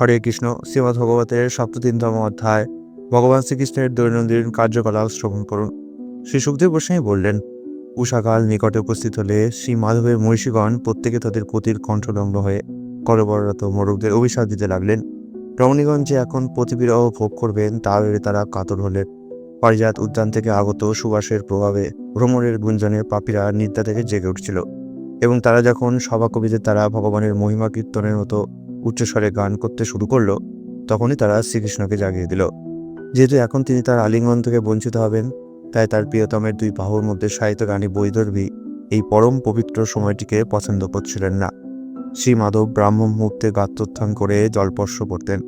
হরে কৃষ্ণ শ্রীমৎ ভগবতের সপ্ততিনতম অধ্যায়, ভগবান শ্রীকৃষ্ণের দৈনন্দিন কার্যকলাপ শ্রবণ করুন। শ্রী সুখদেব গোস্বামী বললেন উষাকাল নিকটে উপস্থিত হলে শ্রী মাধবের মহিষীগণ প্রত্যেকে তাদের পতির কণ্ঠলগ্ন হয়ে করবরত মোরগদের অভিশাপ দিতে লাগলেন। রমণীগঞ্জ যে এখন প্রতিবিরহ ভোগ করবেন তা ভেবে তারা কাতর হলেন। পারিজাত উদ্যান থেকে আগত সুবাসের প্রভাবে ভ্রমণের গুঞ্জনে পাপীরা নিদ্রা থেকে জেগে উঠছিল এবং তারা যখন সভা কবিদের তারা ভগবানের মহিমা কীর্তনের মতো উচ্চস্বরে গান করতে শুরু করল, তখনই তারা শ্রীকৃষ্ণকে জাগিয়ে দিল। যেহেতু এখন তিনি তার আলিঙ্গন থেকে বঞ্চিত হবেন, তাই তার প্রিয়তমের দুই বাহুর মধ্যে সাহিত্য গানী বৈদর্ভী এই পরম পবিত্র সময়টিকে পছন্দ করছিলেন না। শ্রী মাধব ব্রাহ্ম মুহূর্তে গাত্রোত্থান করে জলস্পর্শ করতেন।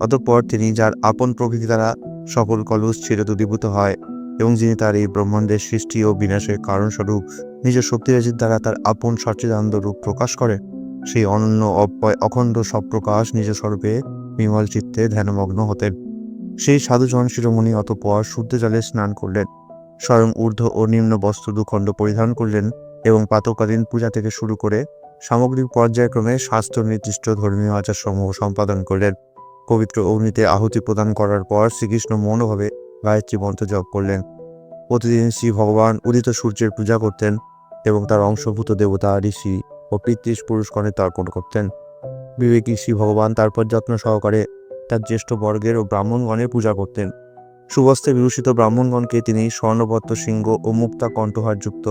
অতঃপর তিনি যার আপন প্রকৃতি দ্বারা সকল কলুষ ছেড়ে দূরীভূত হয় এবং যিনি তার এই ব্রহ্মাণ্ডের সৃষ্টি ও বিনাশের কারণস্বরূপ নিজ শক্তিরাজির দ্বারা তার আপন সচ্চিদানন্দ রূপ প্রকাশ করে সেই অনন্য অব্যয় অখণ্ড সপ্রকাশ নিজ স্বরূপে বিমল চিত্তে ধ্যানমগ্ন হতেন। সেই সাধুজন শিরোমণি অতপর শুদ্ধ জলে স্নান করলেন। স্বয়ং ঊর্ধ্ব ও নিম্ন বস্ত্র দুখণ্ড পরিধান করলেন এবং পাতকালীন পূজা থেকে শুরু করে সামগ্রিক পর্যায়ক্রমে শাস্ত্র নির্দিষ্ট ধর্মীয় আচারসমূহ সম্পাদন করলেন। পবিত্র অগ্নিতে আহুতি প্রদান করার পর শ্রীকৃষ্ণ মৌনভাবে গায়ত্রী মন্ত্র জপ করলেন। প্রতিদিন শ্রী ভগবান উদিত সূর্যের পূজা করতেন এবং তার অংশভূত দেবতা ঋষি ও পিতৃষ পুরুষগণে তর্পণ করতেন। বিবেকী শ্রী ভগবান তারপর যত্ন সহকারে তার জ্যেষ্ঠ বর্গের ও ব্রাহ্মণগণের পূজা করতেন। সুবস্ত্রে বিভূষিত ব্রাহ্মণগণকে তিনি স্বর্ণবত্ত সিংহ ও মুক্তা কণ্ঠহারযুক্ত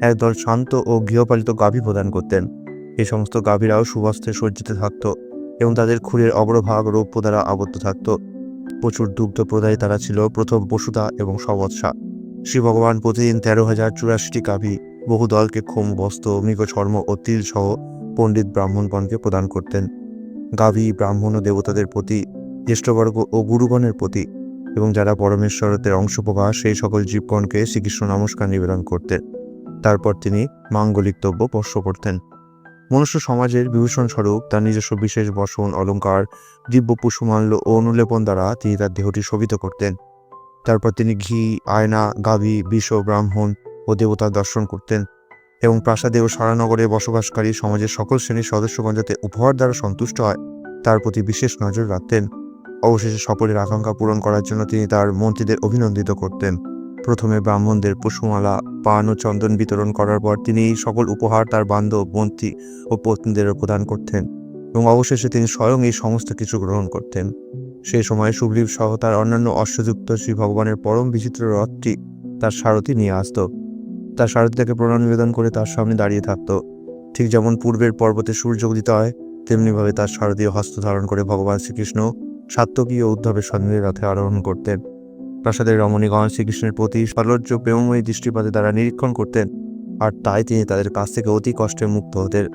একদল শান্ত ও গৃহপালিত গাভী প্রদান করতেন। এই সমস্ত গাভীরাও সুবস্ত্রে সজ্জিত থাকত এবং তাদের খুরের অগ্রভাগ রৌপ্য দ্বারা আবদ্ধ থাকত। প্রচুর দুগ্ধ প্রদায়ী তারা ছিল প্রথম বসুতা এবং সবৎসা। শ্রী ভগবান প্রতিদিন তেরো হাজার চুরাশিটি গাভী বহু দলকে খোম, বস্ত্র, মৃগ, চর্ম ও তিল সহ পণ্ডিত ব্রাহ্মণগণকে প্রদান করতেন। গাভী, ব্রাহ্মণ ও দেবতাদের প্রতি, জ্যেষ্ঠবর্গ ও গুরুগণের প্রতি এবং যারা পরমেশ্বরতের অংশপ্রকাশ সেই সকল জীবগণকে শ্রীকৃষ্ণ নমস্কার নিবেদন করতেন। তারপর তিনি মাঙ্গলিক মাঙ্গলিকতব্য স্পর্শ করতেন। মনুষ্য সমাজের বিভূষণ স্বরূপ তার নিজস্ব বিশেষ বসন অলঙ্কার, দিব্য পুষ্পমাল্য ও অনুলেপন দ্বারা তিনি তার দেহটি শোভিত করতেন। তারপর তিনি ঘি, আয়না, গাভী, বিষ ব্রাহ্মণ ও দেবতার দর্শন করতেন এবং প্রাসাদে ও সারানগরে বসবাসকারী সমাজের সকল শ্রেণির সদস্যগণ যাতে উপহার দ্বারা সন্তুষ্ট হয়, তার প্রতি বিশেষ নজর রাখতেন। অবশেষে সকলের আকাঙ্ক্ষা পূরণ করার জন্য তিনি তার মন্ত্রীদের অভিনন্দিত করতেন। প্রথমে ব্রাহ্মণদের পুষ্পমালা, পান ও চন্দন বিতরণ করার পর তিনি এই সকল উপহার তার বান্ধব, মন্ত্রী ও পত্নীদেরও প্রদান করতেন এবং অবশেষে তিনি স্বয়ং এই সমস্ত কিছু গ্রহণ করতেন। সেই সময় সুগ্রীব সহ তার অন্যান্য অশ্বযুক্ত শ্রী ভগবানের পরম বিচিত্র রথটি তার সারথি নিয়ে আসত। তার সারথিটাকে প্রণাম নিবেদন করে তার সামনে দাঁড়িয়ে থাকত। ঠিক যেমন পূর্বের পর্বতে সূর্য উদিত হয়, তেমনিভাবে তার শারদীয় হস্ত ধারণ করে ভগবান শ্রীকৃষ্ণ সাত্তকী ও উদ্ধবের সঙ্গে রথে আরোহণ করতেন। প্রাসাদের রমণীগণ শ্রীকৃষ্ণের প্রতি সলজ্জ, প্রেমময়ী দৃষ্টিপাতে তারা নিরীক্ষণ করতেন, আর তাই তিনি তাদের কাছ থেকে অতি কষ্টে মুক্ত হতেন।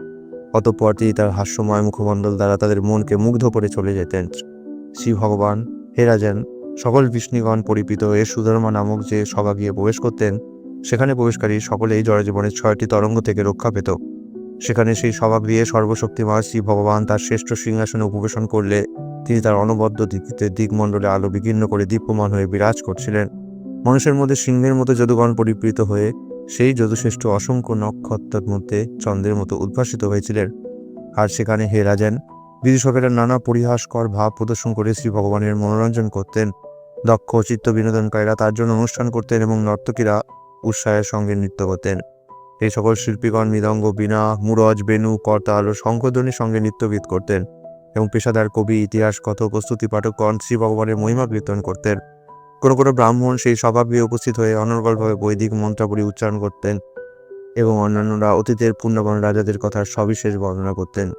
অতঃপর তিনি তার হাস্যময় মুখমণ্ডল দ্বারা তাদের মনকে মুগ্ধ করে চলে যেতেন। শ্রী ভগবান, হে রাজেন, সকল বিষ্ণুগণ পরিপিত এ সুধর্মা নামক যে সভা গিয়ে প্রবেশ করতেন সেখানে প্রবেশকারী সকলেই জড়জীবনের ছয়টি তরঙ্গ থেকে রক্ষা পেত। সেখানে সেই সভাগৃহে সর্বশক্তিমান শ্রী ভগবান তার শ্রেষ্ঠ সিংহাসনে উপবেশন করলে তিনি তার অনবদ্য দিকিতে দিকমণ্ডলে আলো বিকীর্ণ করে দীপ্যমান হয়ে বিরাজ করছিলেন। মানুষের মধ্যে সিংহের মতো যদুগণ পরিবৃত হয়ে সেই যদুশ্রেষ্ঠ অসংখ্য নক্ষত্রের মধ্যে চন্দ্রের মতো উদ্ভাসিত হয়েছিলেন। আর সেখানে হে রাজেন, বিদূষকেরা নানা পরিহাসকর ভাব প্রদর্শন করে শ্রী ভগবানের মনোরঞ্জন করতেন। দক্ষ চিত্ত বিনোদনকারীরা তার জন্য অনুষ্ঠান করতেন এবং নর্তকীরা উৎসাহের সঙ্গে নৃত্য করতেন। এই সকল শিল্পীগণ মৃদঙ্গ বীণা, মুরজ, বেনু, করতাল ও শঙ্খধ্বনির সঙ্গে নৃত্যগীত করতেন এবং পেশাদার কবি, ইতিহাস, কথক, প্রস্তুতি পাঠকগণ, শ্রী ভগবানের মহিমা কীর্তন করতেন। কোনো কোনো ব্রাহ্মণ সেই সভাগৃহে উপস্থিত হয়ে অনর্গলভাবে বৈদিক মন্ত্রাবলী উচ্চারণ করতেন এবং অন্যান্যরা অতীতের পুণ্যবান রাজাদের কথার সবিশেষ বর্ণনা করতেন।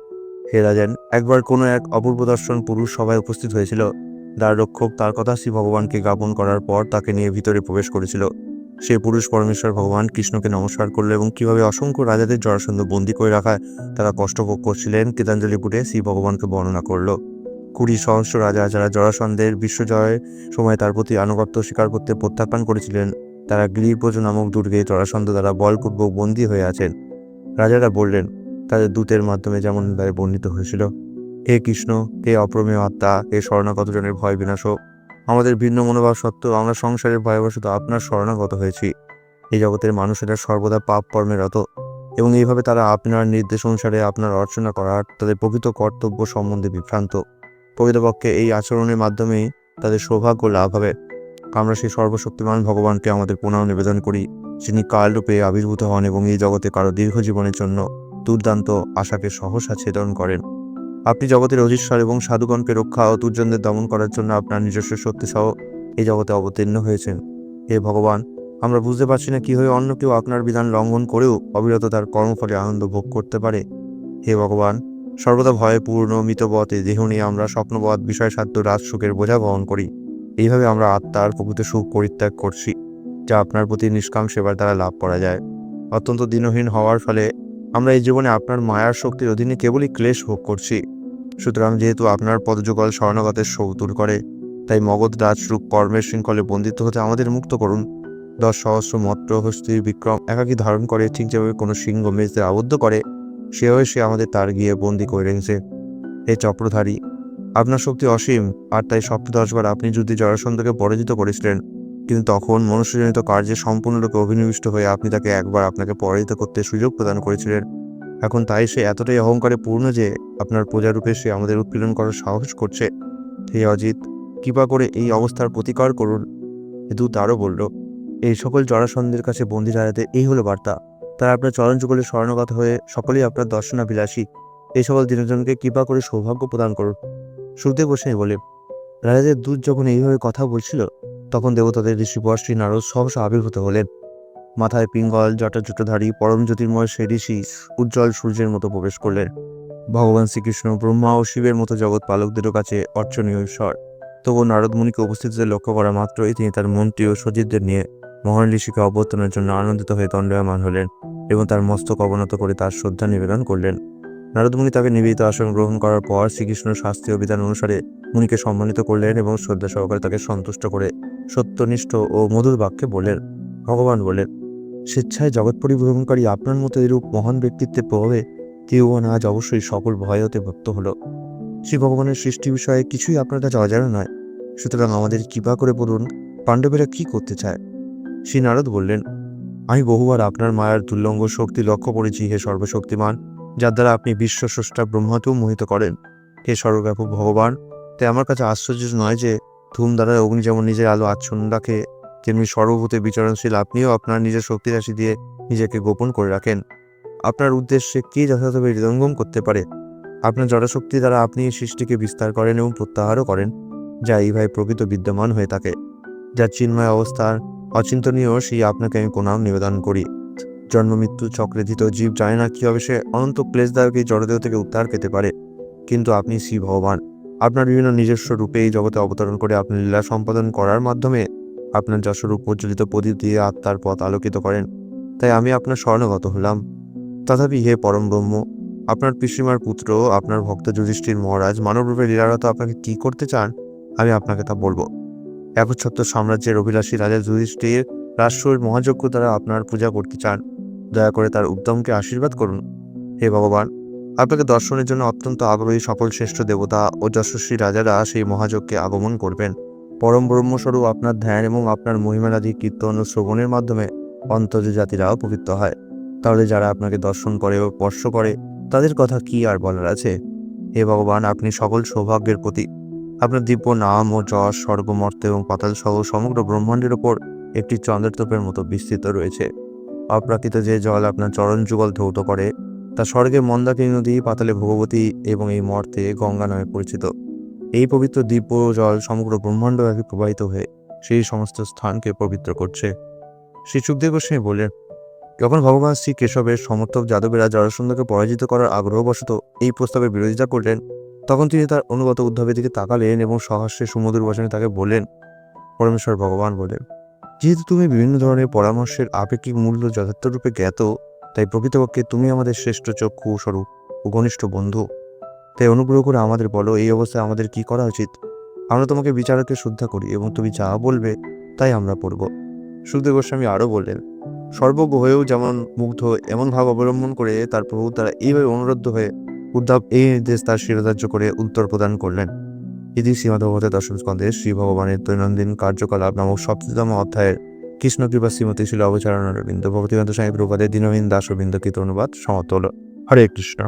হে রাজেন, একবার কোনো এক অপূর্ব দর্শন পুরুষ সভায় উপস্থিত হয়েছিল। দ্বার রক্ষক তার কথা শ্রী ভগবানকে জ্ঞাপন করার পর তাকে নিয়ে ভিতরে প্রবেশ করেছিল। সে পুরুষ পরমেশ্বর ভগবান কৃষ্ণকে নমস্কার করল এবং কীভাবে অসংখ্য রাজাদের জরাসন্ধ বন্দী করে রাখায় তারা কষ্ট ভোগ করছিলেন কীতাঞ্জলিপুরে শ্রী ভগবানকে বর্ণনা করল কুড়ি সহস্র রাজা যারা জরাসন্ধের বিশ্বজয়ের সময় তার প্রতি আনুগত্য স্বীকার করতে প্রত্যাখ্যান করেছিলেন, তারা গিরিব্রজ নামক দুর্গে জরাসন্ধ দ্বারা বলপূর্বক বন্দী হয়ে আছেন রাজারা বললেন, তাদের দূতের মাধ্যমে যেমন তাদের বর্ণিত হয়েছিল, হে কৃষ্ণ, হে অপ্রমেয় আত্মা, হে শরণাগত জনের ভয় বিনাশ হোক। আমাদের ভিন্ন মনোভাব সত্ত্বেও আমরা সংসারের ভয়বশত আপনার শরণাগত হয়েছি। এই জগতের মানুষেরা সর্বদা পাপ কর্মে রত এবং এইভাবে তারা আপনার নির্দেশ অনুসারে আপনার অর্চনা করার তাদের প্রকৃত কর্তব্য সম্বন্ধে বিভ্রান্ত। প্রকৃতপক্ষে এই আচরণের মাধ্যমেই তাদের সৌভাগ্য লাভ হবে। আমরা সেই সর্বশক্তিমান ভগবানকে আমাদের পুনঃ নিবেদন করি, যিনি কালরূপে আবির্ভূত হন এবং এই জগতে কারও দীর্ঘ জীবনের জন্য দুর্দান্ত আশাকে সহসা ছেদন করেন। আপনি জগতের অজিশ্বর এবং সাধুগণকে রক্ষা ও দুর্জনদের দমন করার জন্য আপনার নিজস্ব শক্তি সহ এই জগতে অবতীর্ণ হয়েছেন। হে ভগবান, আমরা বুঝতে পারছি না কীভাবে অন্য কেউ আপনার বিধান লঙ্ঘন করেও অবিরত তার কর্মফলে আনন্দ ভোগ করতে পারে। হে ভগবান, সর্বদা ভয়ে, পূর্ণ মিতবতে দেহ নিয়ে আমরা স্বপ্নবৎ বিষয় সাধ্য রাজ সুখের বোঝা বহন করি। এইভাবে আমরা আত্মার প্রকৃত সুখ পরিত্যাগ করছি, যা আপনার প্রতি নিষ্কাম সেবার দ্বারা লাভ করা যায়। অত্যন্ত দিনহীন হওয়ার ফলে আমরা এই জীবনে আপনার মায়ার শক্তির অধীনে কেবলই ক্লেশ ভোগ করছি। সুতরাং যেহেতু আপনার পদযুগল স্বর্ণগতের সৌতুর করে, তাই মগধ রাজরূপ কর্মের শৃঙ্খলে বন্দিত হতে আমাদের মুক্ত করুন। দশ সহস্র মত্র হস্তির বিক্রম একাকী ধারণ করে ঠিক যেভাবে কোনো সিংহ মেজতে আবদ্ধ করে সেভাবে সে আমাদের তার গিয়ে বন্দি করে রেখেছে। হে চক্রধারী, আপনার শক্তি অসীম, আর তাই সপ্তদশবার আপনি যদি জরাসন্ধকে পরাজিত করেছিলেন। কিন্তু তখন মনুষ্যজনিত কার্যে সম্পূর্ণরূপে অভিনিবিষ্ট হয়ে আপনি তাকে একবার আপনাকে পরাজিত করতে সুযোগ প্রদান করেছিলেন। এখন তাই সে এতটাই অহংকারে পূর্ণ যে আপনার প্রজারূপে সে আমাদের উৎপীড়ন করার সাহস করছে। হে অজিত, কৃপা করে এই অবস্থার প্রতিকার করুন। হেতু তারও বলল, এই সকল জরাসন্ধের কাছে বন্দি দাঁড়াতে এই হলো বার্তা। তারা আপনার চরণ যুগলে স্বর্ণগত হয়ে সকলেই আপনার দর্শনাভিলাষী। এই সকল দিনজনকে কৃপা করে সৌভাগ্য প্রদান করুন। সুখদেব গোস্বামী বলে, রাজাদের দূত যখন এইভাবে কথা বলছিল তখন দেবতাদের ঋষি শ্রী নারদ সহসা আবির্ভূত হলেন। মাথায় পিঙ্গল জটা জুটোধারী পরম জ্যোতির্ময় সে ঋষি উজ্জ্বল সূর্যের মতো প্রবেশ করলেন। ভগবান শ্রীকৃষ্ণ, ব্রহ্মা ও শিবের মতো জগৎ পালকদেরও কাছে অর্চনীয় ঈশ্বর। তবুও নারদ মুনিকে উপস্থিতিতে লক্ষ্য করা মাত্রই তিনি তার মন্ত্রী ও সচিবদের নিয়ে মহান ঋষিকে অভ্যর্থনের জন্য আনন্দিত হয়ে দণ্ডায়মান হলেন এবং তার মস্তক অবনত করে তার শ্রদ্ধা নিবেদন করলেন। নারদমুনি তাকে নিবেদিত আসন গ্রহণ করার পর শ্রীকৃষ্ণ শাস্ত্রীয় বিধান অনুসারে মুনিকে সম্মানিত করলেন এবং শ্রদ্ধা সহকারে তাকে সন্তুষ্ট করে সত্যনিষ্ঠ ও মধুর বাক্যে বলেন, ভগবান বলেন, স্বেচ্ছায় জগৎ পরিভ্রমণকারী আপনার মতো এরূপ মহান ব্যক্তিত্বের প্রভাবে ত্রিভুবন আজ অবশ্যই সকল ভয় হতে ভক্ত হলো। শ্রী ভগবানের সৃষ্টি বিষয়ে কিছুই আপনার কাছে অজানা নয়। সুতরাং আমাদের কৃপা করে বলুন, পাণ্ডবেরা কি করতে চায়? শ্রী নারদ বললেন, আমি বহুবার আপনার মায়ার দুর্লঙ্গ শক্তি লক্ষ্য করেছি, হে সর্বশক্তিমান, যার দ্বারা আপনি বিশ্ব স্রষ্টা ব্রহ্মাকেও মোহিত করেন। হে সর্বব্যাপক ভগবান, তাই আমার কাছে আশ্চর্য নয় যে ধূম দ্বারা অগ্নি যেমন নিজের আলো আচ্ছন্ন রাখে তেমনি সর্বভূতে বিচরণশীল, আপনিও আপনার নিজের শক্তিরাশি দিয়ে নিজেকে গোপন করে রাখেন। আপনার উদ্দেশ্যে কে যথাযথভাবে হৃদয়ঙ্গম করতে পারে? আপনার জড়শক্তি দ্বারা আপনি এই সৃষ্টিকে বিস্তার করেন এবং প্রত্যাহারও করেন, যা এইভাবে প্রকৃত বিদ্যমান হয়ে থাকে। যার চিন্ময় অবস্থার অচিন্তনীয়, সেই আপনাকে আমি কোনাম নিবেদন করি। জন্ম, মৃত্যু, চক্রে ধৃত জীব, জানে না কীভাবে সে অনন্ত ক্লেশদায়ক এই জড়দেহ থেকে উদ্ধার পেতে পারে। কিন্তু আপনি শ্রী ভগবান। আপনার বিভিন্ন নিজস্ব রূপে এই জগতে অবতরণ করে আপনি লীলা সম্পাদন করার মাধ্যমে আপনার যশোরূপ প্রজ্বলিত প্রদীপ দিয়ে আত্মার পথ আলোকিত করেন। তাই আমি আপনার স্বর্ণগত হলাম। তথাপি হে পরম ব্রহ্ম, আপনার পিসিমার পুত্র, আপনার ভক্ত যুধিষ্ঠির মহারাজ, মানবরূপে লীলারত আপনাকে কি করতে চান, আমি আপনাকে তা বলব। একচ্ছত্র সাম্রাজ্যের অভিলাষী রাজা যুধিষ্ঠির রাষ্ট্রের মহাযজ্ঞ দ্বারা আপনার পূজা করতে চান। দয়া করে তার উদ্যমকে আশীর্বাদ করুন। হে ভগবান আপনাকে দর্শনের জন্য অত্যন্ত আগ্রহী সকল শ্রেষ্ঠ দেবতা ও যশস্বী রাজারা সেই মহাযজ্ঞে আগমন করবেন। পরম ব্রহ্মস্বরূপ আপনার ধ্যান এবং আপনার মহিমানাদি কীর্তন ও শ্রবণের মাধ্যমে অন্তর্য জাতিরাও পবিত্র হয়। তাহলে যারা আপনাকে দর্শন করে ও স্পর্শ করে, তাদের কথা কি আর বলার আছে? হে ভগবান, আপনি সকল সৌভাগ্যের প্রতীক। আপনার দিব্য নাম ও যশ স্বর্গমর্ত এবং পাতাল সহ সমগ্র ব্রহ্মাণ্ডের ওপর একটি চন্দ্রতোপের মতো বিস্তৃত রয়েছে। অপ্রাকৃত যে জল আপনার চরণ যুগল ধৌত করে তা স্বর্গে মন্দাকিনী নদী, পাতালে ভগবতী এবং এই মর্তে গঙ্গা নামে পরিচিত। এই পবিত্র দিব্য জল সমগ্র ব্রহ্মাণ্ড ব্যাপী প্রবাহিত হয়ে সেই সমস্ত স্থানকে পবিত্র করছে। শ্রী সুখদেব গোস্বামী বললেন, যখন ভগবান শ্রী কেশবের সমর্থক যাদবেরা জরাসন্ধকে পরাজিত করার আগ্রহবশত এই প্রস্তাবের বিরোধিতা করলেন, তখন তিনি তার অনুগত উদ্ধবের দিকে তাকালেন এবং সহস্রে সুমধুর বচনে তাকে বললেন, পরমেশ্বর ভগবান বলেন, যেহেতু তুমি বিভিন্ন ধরনের পরামর্শের আপেক্ষিক মূল্য যথার্থরূপে জ্ঞাত তাই প্রকৃতপক্ষে তুমি আমাদের শ্রেষ্ঠ চক্ষু স্বরূপ ও ঘনিষ্ঠ বন্ধু। তাই অনুগ্রহ করে আমাদের বলো, এই অবস্থায় আমাদের কি করা উচিত? আমরা তোমাকে বিচারকে শ্রদ্ধা করি এবং তুমি যা বলবে তাই আমরা পড়ব। সুখদেব গোস্বামী আরও বললেন, সর্বজ্ঞ হয়েও যেমন মুগ্ধ, এমন ভাব অবলম্বন করে তার প্রভু তারা এইভাবে অনুরোধ হয়ে উদ্ধব এই নির্দেশ তার শিরোধার্য করে উত্তর প্রদান করলেন। ইতি শ্রীমদভগবতে দশম স্কন্ধে শ্রী ভগবানের দৈনন্দিন কার্যকলাপ নামক সপ্ততম অধ্যায়ের কৃষ্ণ কৃপা, শ্রীমতী শিল অবচারণ অরবিন্দ ভক্তিকান্ত সাহেব রূপাদের দীনহীন দাস অরবিন্দ কীর্তন অনুবাদ সমাপ্ত হল হরে কৃষ্ণ।